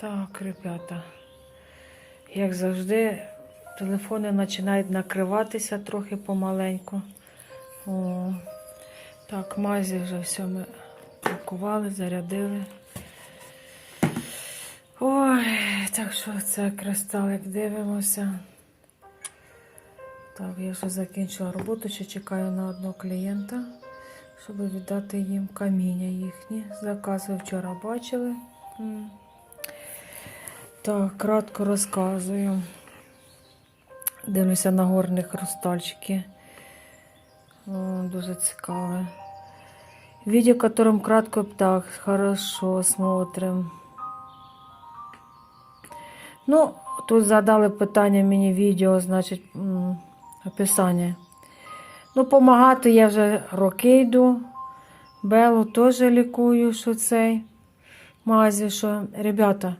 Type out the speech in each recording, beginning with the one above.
Так, ребята, як завжди, телефони починають накриватися трохи помаленьку. О, так, мазі вже все ми пакували, зарядили. Ой, так що це кристалик дивимося. Так, я вже закінчила роботу, ще чекаю на одного клієнта, щоб віддати їм каміння їхні. Закази вчора бачили. Так, кратко розказую. Дивлюся на горні хрустальчики. Дуже цікаве. Видео, в котором кратко так, хорошо смотрим. Ну, тут задали питання мені відео, значить, описання. Ну, помагати я вже роки йду. Белу теж лікую, що цей мазі, що, ребята,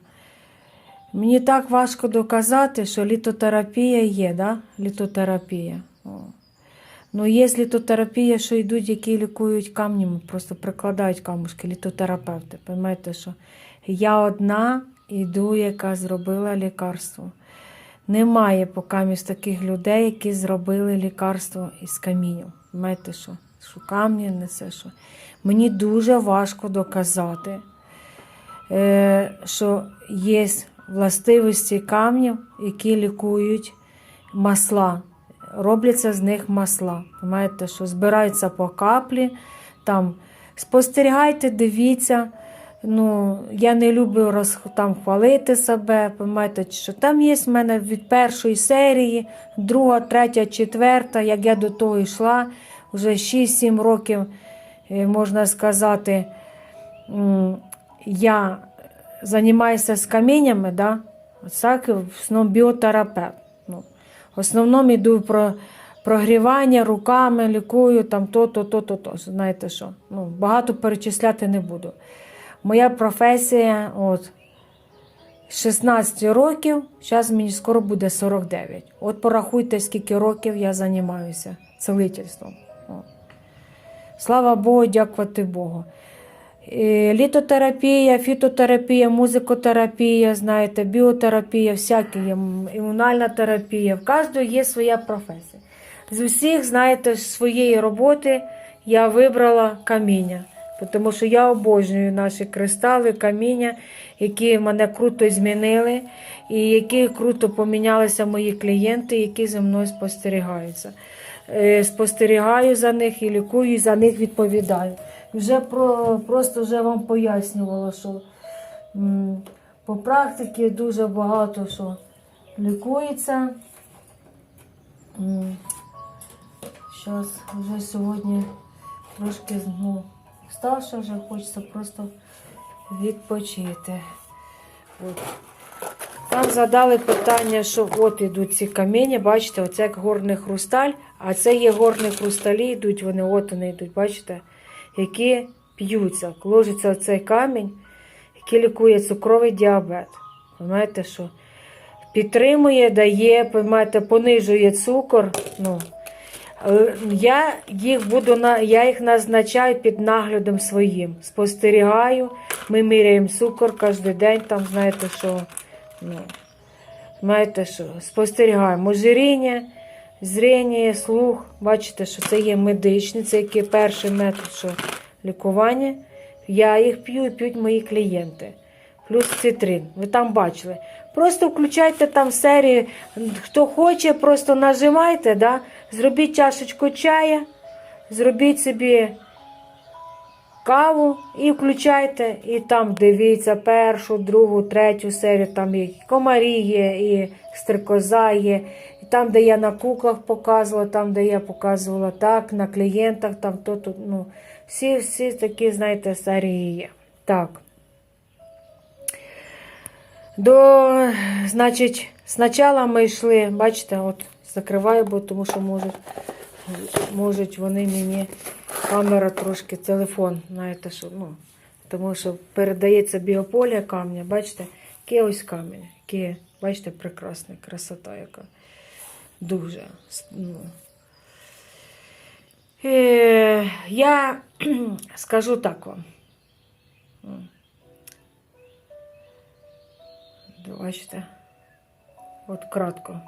мені так важко доказати, що літотерапія є, да? Літотерапія. Ну, є літотерапія, що йдуть, які лікують камнями, просто прикладають камушки, літотерапевти. Поймаєте, що я одна йду, яка зробила лікарство. Немає поки таких людей, які зробили лікарство із каміння. Знаєте, що? Що камні несе, що. Мені дуже важко доказати, е, що є властивості камнів, які лікують масла. Робляться з них масла. Знаєте, що збираються по каплі. Там спостерігайте, дивіться. Ну, я не люблю роз, там хвалити себе. Пам'ятаєте, що там є в мене від першої серії, друга, третя, четверта, як я до того йшла, вже 6-7 років, е, можна сказати, я займаюся з каміннями, да? так, в основному біотерапевт. Ну, в основному йду про прогрівання руками, лікую там то-то, то-то, то. Знаєте що? Ну, багато перечисляти не буду. Моя професія от 16 років, зараз мені скоро буде 49. От порахуйте, скільки років я займаюся целительством. Слава Богу, дякувати Богу. Літотерапія, фітотерапія, музикотерапія, знаєте, біотерапія, всякі імунальна терапія. В кожного є своя професія. З усіх, знаєте, з своєї роботи я вибрала каміння. Тому що я обожнюю наші кристали, каміння, які мене круто змінили, і які круто помінялися мої клієнти, які зі мною спостерігаються. Е, Спостерігаю за них і лікую, і за них відповідаю. Вже про, просто вже вам пояснювала, що м, по практиці дуже багато що лікується. Зараз вже сьогодні трошки ну, вставши, вже хочеться просто відпочити. От. Там задали питання, що от ідуть ці каміння, бачите, оце як горний хрусталь, а це є горні хрусталі, йдуть вони, от вони йдуть, бачите, які п'ються. Ложиться цей камінь, який лікує цукровий діабет. Понимаєте, що? Підтримує, дає, понимаєте, понижує цукор. Ну, я їх буду я їх назначаю під наглядом своїм. Спостерігаю, ми міряємо цукор кожен день, там знаєте, що ну, знаєте, що спостерігаємо ожиріння, зріння, слух. Бачите, що це є медичний, це який перший метод що лікування. Я їх п'ю і п'ють мої клієнти. Плюс цитрин. Ви там бачили. Просто включайте там серії, хто хоче, просто нажимайте, да? зробіть чашечку чая, зробіть собі каву і включайте. І там дивіться першу, другу, третю серію. Там і комарі є, і стрикоза є. Там, де я на куклах показувала, там, де я показувала так, на клієнтах, там то тут. Ну, всі, всі такі, знаєте, серії є. Так. До, значить, спочатку ми йшли, бачите, от закриваю, бо тому що можуть, можуть вони мені, камера трошки, телефон, знаєте, що, ну, тому що передається біополя камня, бачите, який ось камінь, який, бачите, прекрасний, красота яка. Дуже. Ну. Е, я скажу так вам. Бачите? От кратко.